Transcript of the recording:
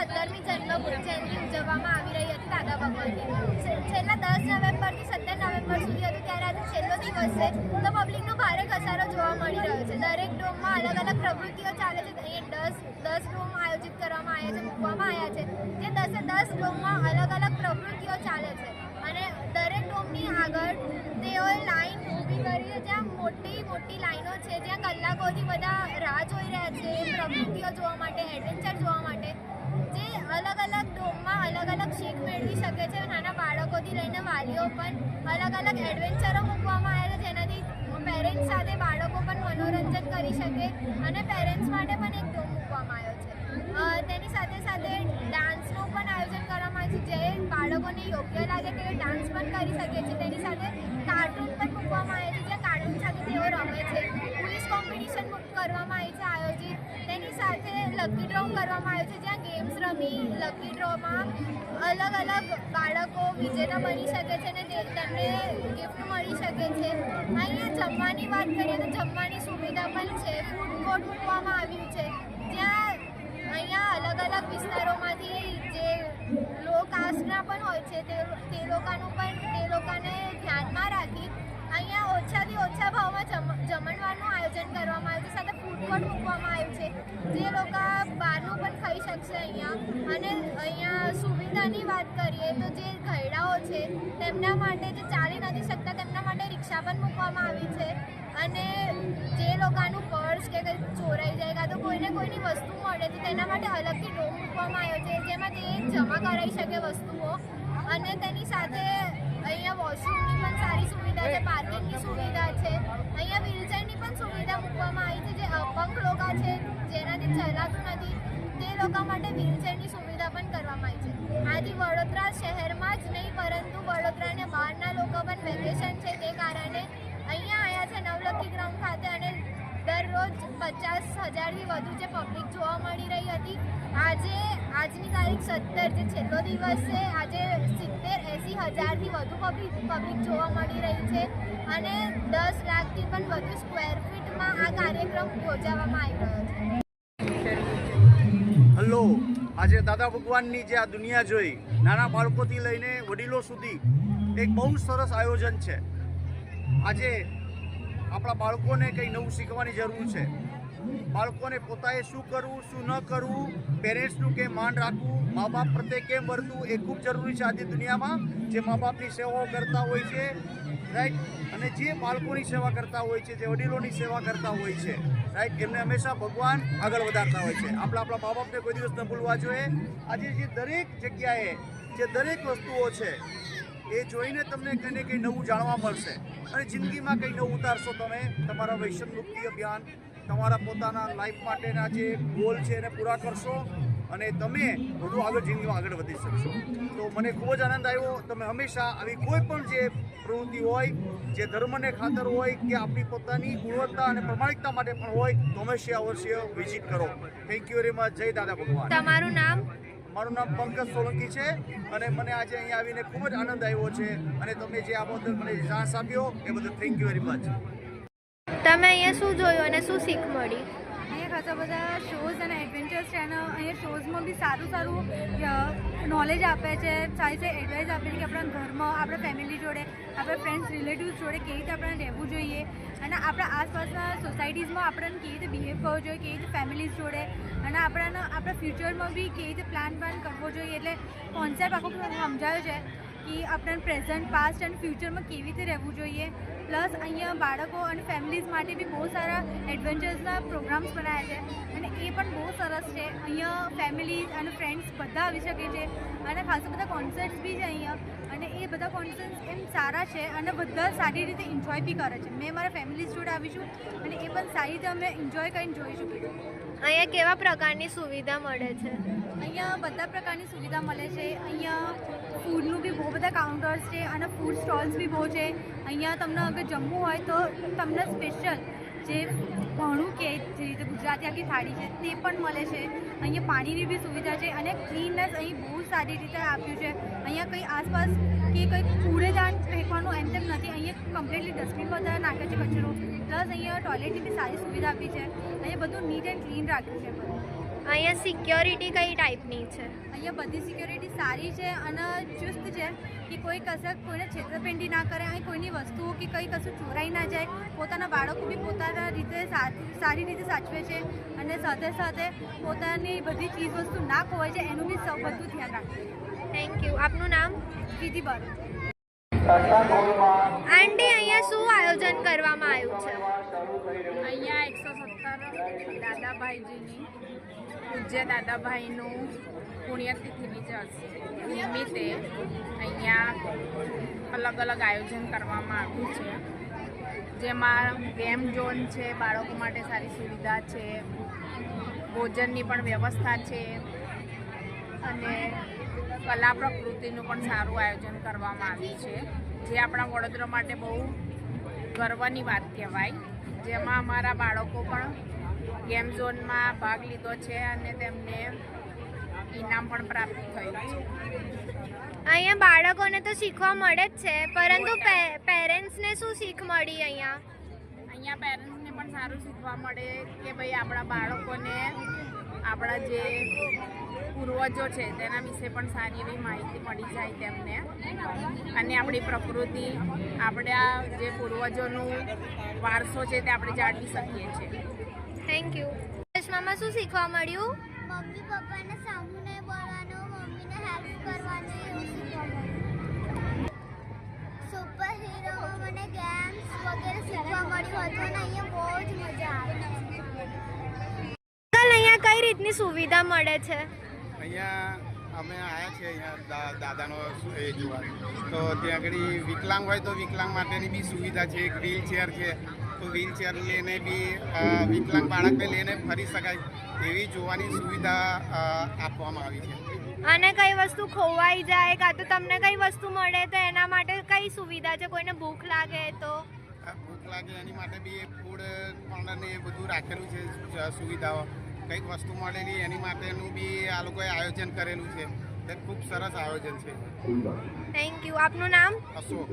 સત્તરમી જન્મ જયંતિ ઉજવવામાં આવી રહી હતી દાદા ભગવાનની છેલ્લા દસ નવેમ્બરથી સત્તર નવેમ્બર સુધી હતું. ત્યારે આજે છેલ્લો દિવસ છે. તો પબ્લિકનો ભારે ઘસારો જોવા મળી રહ્યો છે. દરેક ડોમમાં અલગ અલગ પ્રવૃત્તિઓ ચાલે છે. એ દસ દસ ડોમ આયોજિત કરવામાં આવ્યા છે, મૂકવામાં આવ્યા છે. જે દસે દસ ડોમમાં અલગ અલગ પ્રવૃત્તિઓ ચાલે છે. અને દરેક ડોમની આગળ તેઓએ લાઈન ઊભી કરી છે. જ્યાં મોટી મોટી લાઈનો છે. જ્યાં કલાકોથી બધા રાહ જોઈ રહ્યા છે. પ્રવૃત્તિઓ જોવા માટે એડવેન્ચર જોવા માટે. અલગ અલગ ડોમમાં અલગ અલગ શીખ મેળવી શકે છે. નાના બાળકોથી લઈને વાલીઓ પણ અલગ અલગ એડવેન્ચરો મૂકવામાં આવ્યા છે. જેનાથી પેરેન્ટ્સ સાથે બાળકો પણ મનોરંજન કરી શકે અને પેરેન્ટ્સ માટે પણ એક ડોમ મૂકવામાં આવ્યો છે. તેની સાથે સાથે ડાન્સનું પણ આયોજન કરવામાં આવ્યું છે. જે બાળકોને યોગ્ય લાગે તે ડાન્સ પણ કરી શકે છે. તેની સાથે કાર્ટૂન પણ મૂકવામાં આવે છે. જે કાર્ટૂન સાથે તેઓ રમે છે. ક્વિઝ કોમ્પિટિશન કરવામાં આવી છે. લકી ડ્રો કરવામાં આવ્યો છે, જ્યાં ગેમ્સ રમી લકી ડ્રોમાં અલગ અલગ બાળકો વિજેતા બની શકે છે અને તેમને ગિફ્ટ મળી શકે છે. અહીંયા જમવાની વાત કરીએ તો જમવાની સુવિધા પણ છે. ફૂડ કોર્ટ મૂકવામાં આવ્યું છે. જ્યાં અહીંયા અલગ અલગ વિસ્તારોમાંથી જે લો કાસ્ટના પણ હોય છે તે લોકોનું પણ તે લોકોને ધ્યાનમાં રાખી અહીંયા ઓછાથી ઓછા ભાવમાં જમ, જમણવારનું આયોજન કરવામાં આવ્યું છે, સાથે ફૂડ કોર્ટ મૂકવામાં આવ્યું છે. જે લોકો બહારનું પણ ખાઈ શકશે અહીંયા. અને અહીંયા સુવિધાની વાત કરીએ તો જે ઘરડાઓ છે, તેમના માટે જે ચાલી નથી શકતા, તેમના માટે રિક્ષા પણ મૂકવામાં આવી છે. અને જે લોકોનું પર્સ કે કંઈ ચોરાઈ જાય કાં તો કોઈને કોઈની વસ્તુ મળે, તો તેના માટે અલગથી ડોમ મૂકવામાં આવ્યો છે, જેમાં તે જમા કરાવી શકે વસ્તુઓ. અને તેની સાથે અહીંયા વોશરૂમની પણ સારી સુવિધા છે, પાર્કિંગની સુવિધા છે. અહીંયા વ્હીલચેરની પણ સુવિધા મૂકવામાં આવી છે, જે અપંગ લોકો છે, જેનાથી ચલાતું નથી, તે લોકો માટે વ્હીલચેરની સુવિધા પણ કરવામાં આવી છે. આથી વડોદરા શહેરમાં જ નહીં, પરંતુ વડોદરાને બહારના લોકો પણ વેકેશન છે, તે કારણે અહીંયા આવ્યા છે નવલખી ગ્રાઉન્ડ ખાતે અને દરરોજ પચાસ હજારથી વધુ જે પબ્લિક જોવા મળી રહી હતી. આજે આજની તારીખ સત્તર, જે છેલ્લો દિવસ છે, આજે સિત્તેર એંસી હજારથી વધુ પબ્લિક પબ્લિક જોવા મળી રહી છે અને દસ લાખથી પણ વધુ સ્ક્વેર ફીટમાં આ કાર્યક્રમ યોજાવામાં આવી રહ્યો છે. હલો, આજે દાદા ભગવાનની જે આ દુનિયા જોઈ, નાના બાળકોથી લઈને વડીલો સુધી એક બહુ સરસ આયોજન છે. આજે આપણા બાળકોને કંઈ નવું શીખવાની જરૂર છે. બાળકોને પોતાએ શું કરવું, શું ન કરવું, પેરેન્ટ્સનું કેમ માન રાખવું મા બાપ પ્રત્યે કેમ વર્તવું એ ખૂબ જરૂરી છે આજે દુનિયામાં, જે મા બાપની સેવાઓ કરતા હોય છે રાઈટ અને જે બાળકોની સેવા કરતા હોય છે, જે વડીલોની સેવા કરતા હોય છે રાઈટ એમને હંમેશા ભગવાન આગળ વધારતા હોય છે. આપણા આપણા મા બાપને કોઈ દિવસ ન ભૂલવા જોઈએ. આજે જે દરેક જગ્યાએ જે દરેક વસ્તુઓ છે, એ જોઈને તમને કંઈ ને કંઈ નવું જાણવા મળશે. અને જિંદગીમાં કંઈ નવું ઉતારશો તમે, તમારા વૈષ્ણવ મુક્તિ અભિયાન તમારા પોતાના લાઈફ માટેના જે ગોલ છે એને પૂરા કરશો અને તમે વધુ આગળ જિંદગીમાં આગળ વધી શકશો. તો મને ખૂબ જ આનંદ આવ્યો. તમે હંમેશા આવી કોઈ પણ જે પ્રવૃત્તિ હોય જે ધર્મને ખાતર હોય કે આપણી પોતાની ગુણવત્તા અને પ્રમાણિકતા માટે પણ હોય તો હંમેશા અવશ્ય વિઝિટ કરો. થેન્ક યુ વેરી મચ જય દાદા ભગવાન. તમારું નામ? મારું નામ પંકજ સોલંકી છે અને મને આજે અહીંયા આવીને ખૂબ જ આનંદ આવ્યો છે અને તમે જે આ બદલ મને ચાન્સ આપ્યો એ બદલ થેન્ક યુ વેરી મચ તમે અહીંયા શું જોયું અને શું શીખ મળી? અહીંયા ખાસા બધા શોઝ અને એડવેન્ચર્સ છે અને અહીંયા શોઝમાં બી સારું સારું નોલેજ આપે છે, સારી સારી એડવાઇસ આપે છે કે આપણા ઘરમાં આપણા ફેમિલી જોડે, આપણા ફ્રેન્ડ્સ રિલેટિવ્સ જોડે કેવી રીતે આપણે રહેવું જોઈએ અને આપણા આસપાસના સોસાયટીઝમાં આપણને કેવી રીતે બિહેવ કરવો જોઈએ, કેવી રીતે ફેમિલીઝ જોડે અને આપણાના, આપણા ફ્યુચરમાં બી કેવી રીતે પ્લાન પ્લાન કરવો જોઈએ. એટલે કોન્સેપ્ટ આખો સમજાયો છે. કે આપણા પ્રેઝન્ટ પાસ્ટ અને ફ્યુચરમાં કેવી રીતે રહેવું જોઈએ? પ્લસ અહીંયા બાળકો અને ફેમિલીઝ માટે બી બહુ સારા એડવેન્ચર્સના પ્રોગ્રામ્સ બનાવ્યા છે અને એ પણ બહુ સરસ છે. અહીંયા ફેમિલી અને ફ્રેન્ડ્સ બધા આવી શકે છે અને ખાસા બધા કોન્સર્ટ્સ બી છે અહીંયા અને એ બધા કોન્સર્ટ્સ એમ સારા છે અને બધા સારી રીતે એન્જોય બી કરે છે. મેં મારા ફેમિલીઝ જોડે આવીશું અને એ પણ સારી રીતે અમે એન્જોય કરીને જોઈ શકીશું અહીંયા કેવા પ્રકારની સુવિધા મળે છે? અહીંયા બધા પ્રકારની સુવિધા મળે છે. અહીંયા ફૂડનું બી બહુ બધા કાઉન્ટર્સ છે અને ફૂડ સ્ટોલ્સ બી બહુ છે. અહીંયા તમને અગર જમવું હોય તો તમને સ્પેશિયલ જે ભણું કે જે રીતે ગુજરાતી આખી થાળી છે તે પણ મળે છે. અહીંયા પાણીની બી સુવિધા છે અને ક્લીનનેસ અહીં બહુ સારી રીતે આપ્યું છે. અહીંયા કંઈ આસપાસ કે કંઈ કૂડેદાન ફેંકવાનું એમ તેમ નથી. અહીંયા કમ્પ્લીટલી ડસ્ટબિન બધા નાખે છે કચરો. પ્લસ અહીંયા ટોયલેટની બી સારી સુવિધા આપી છે. અહીંયા બધું નીટ એન્ડ ક્લીન રાખ્યું છે. બધું અહીંયા સિક્યોરિટી કઈ ટાઈપની છે? અહીંયા બધી સિક્યોરિટી સારી છે અને ચુસ્ત છે કે કોઈ કશે કોઈને છેતરપિંડી ના કરે અહીં કોઈની વસ્તુઓ કે કંઈ કશું ચોરાઈ ના જાય. પોતાના બાળકો બી પોતાના રીતે સારી રીતે સાચવે છે અને સાથે સાથે પોતાની બધી ચીજ વસ્તુ ના ખોવાય છે એનું બી સૌ બધું ધ્યાન રાખે થેન્ક યુ આપનું નામ? વિધિ બારોટ. આંટી, અહીંયા શું આયોજન કરવામાં આવ્યું છે? અહીંયા એકસો સત્તર દાદાભાઈજીની પૂજ્ય દાદાભાઈનું પુણ્યતિથિની જ નિમિત્તે અહીંયા અલગ અલગ આયોજન કરવામાં આવ્યું છે. જેમાં ગેમ ઝોન છે, બાળકો માટે સારી સુવિધા છે, ભોજનની પણ વ્યવસ્થા છે. અને કલા પ્રકૃતિનું પણ સારું આયોજન કરવામાં આવ્યું છે. જે આપણા વડોદરા માટે બહુ ગર્વની વાત કહેવાય. જેમાં અમારા બાળકો પણ ગેમ ઝોનમાં ભાગ લીધો છે અને તેમને ઇનામ પણ પ્રાપ્ત થયું છે. અહીંયા બાળકોને તો શીખવા મળે જ છે પરંતુ પેરેન્ટ્સને શું શીખ મળી અહીંયા? અહીંયા પેરેન્ટ્સને પણ સારું શીખવા મળે કે ભાઈ આપણા બાળકોને આપણા જે પૂર્વજો છે તેના વિશે પણ સારી એવી માહિતી મળી જાય તેમને. અને આપણી પ્રકૃતિ આપણા જે પૂર્વજોનું વારસો છે તે આપણે જાળવી શકીએ છીએ. થેન્ક યુ ચશ્મામાં શું શીખવા મળ્યું? મમ્મી પપ્પાને સામુને બોલવાનું મમ્મીને હેલ્પ કરવાની એવું શીખવા મળ્યું. સુપર હીરોમાં મને ગેમ્સ વગેરે શીખવા મળ્યું હતું અને અહીંયા બહુ જ મજા આવે અંકલ અહીંયા કઈ રીતની સુવિધા મળે છે? અહીંયા અમે આવ્યા છીએ અહીંયા દાદાનો એ જોવા. તો ત્યાં આગળ વિકલાંગ હોય તો વિકલાંગ માટેની બી સુવિધા છે એક વ્હીલ ચેર છે. તો વ્હીલ ચેર લઈને બી વિકલાંગ બાળકને લઈને ફરી શકાય એવી જોવાની સુવિધા આપવામાં આવી છે. અને કઈ વસ્તુ ખોવાઈ જાય કાં તો તમને કઈ વસ્તુ મળે તો એના માટે કઈ સુવિધા છે? કોઈને ભૂખ લાગે તો? ભૂખ લાગે એની માટે બી ફૂડ કોર્નર ને એ બધું રાખેલું છે સુવિધાઓ. કંઈક વસ્તુ મળેલી એની માટેનું બી આ લોકોએ આયોજન કરેલું છે. તે ખૂબ સરસ આયોજન છે. થેન્ક યુ આપનું નામ? અશોક.